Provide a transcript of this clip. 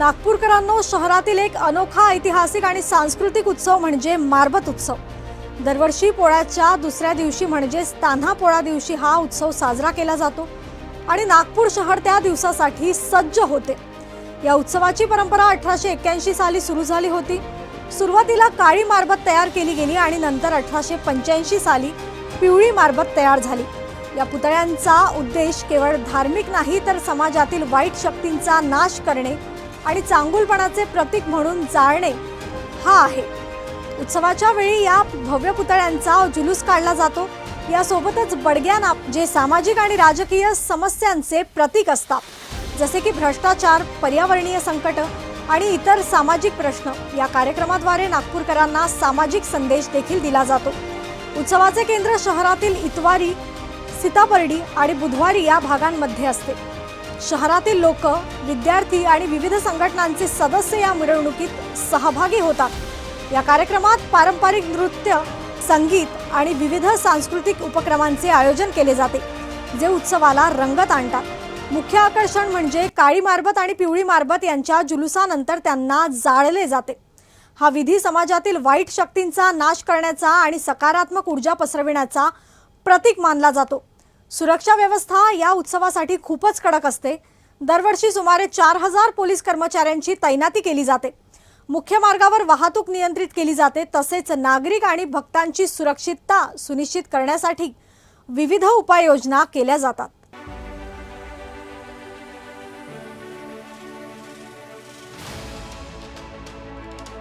नागपूरकरांनो शहरातील एक अनोखा ऐतिहासिक आणि सांस्कृतिक उत्सव म्हणजे मारबत उत्सव. दरवर्षी पोळ्याच्या दुसऱ्या दिवशी म्हणजेच तान्हा पोळा दिवशी हा उत्सव साजरा केला जातो आणि नागपूर शहर त्या दिवसासाठी सज्ज होते. या उत्सवाची परंपरा अठराशे एक्क्याऐंशी साली सुरू झाली होती. सुरुवातीला काळी मारबत तयार केली गेली आणि नंतर अठराशे पंच्याऐंशी साली पिवळी मारबत तयार झाली. या पुतळ्यांचा उद्देश केवळ धार्मिक नाही तर समाजातील वाईट शक्तींचा नाश करणे आणि चांगुलपणाचे प्रतीक म्हणून जाळणे हा आहे. उत्सवाच्या वेळी या भव्य पुतळ्यांचा जुलूस काढला जातो. यासोबतच बडग्यांना जे सामाजिक आणि राजकीय समस्यांचे प्रतीक असतात जसे की भ्रष्टाचार पर्यावरणीय संकट आणि इतर सामाजिक प्रश्न या कार्यक्रमाद्वारे नागपूरकरांना सामाजिक संदेश देखील दिला जातो. उत्सवाचे केंद्र शहरातील इतवारी सीताबर्डी आणि बुधवारी या भागांमध्ये असते. शहरातील लोक विद्यार्थी आणि विविध संघटनांचे सदस्य या मिरवणुकीत सहभागी होतात. या कार्यक्रमात पारंपरिक नृत्य संगीत आणि विविध सांस्कृतिक उपक्रमांचे आयोजन केले जाते जे उत्सवाला रंगत आणतात. मुख्य आकर्षण म्हणजे काळी मारबत आणि पिवळी मारबत यांच्या जुलुसानंतर त्यांना जाळले जाते. हा विधी समाजातील वाईट शक्तींचा नाश करण्याचा आणि सकारात्मक ऊर्जा पसरविण्याचा प्रतीक मानला जातो. सुरक्षा व्यवस्था या उत्सवासाठी खूपच कडक असते. दरवर्षी सुमारे चार हजार पोलीस कर्मचाऱ्यांची तैनाती केली जाते. मुख्य मार्गावर वाहतूक नियंत्रित केली जाते तसेच नागरिक आणि भक्तांची सुरक्षितता सुनिश्चित करण्यासाठी विविध उपाययोजना केल्या जातात.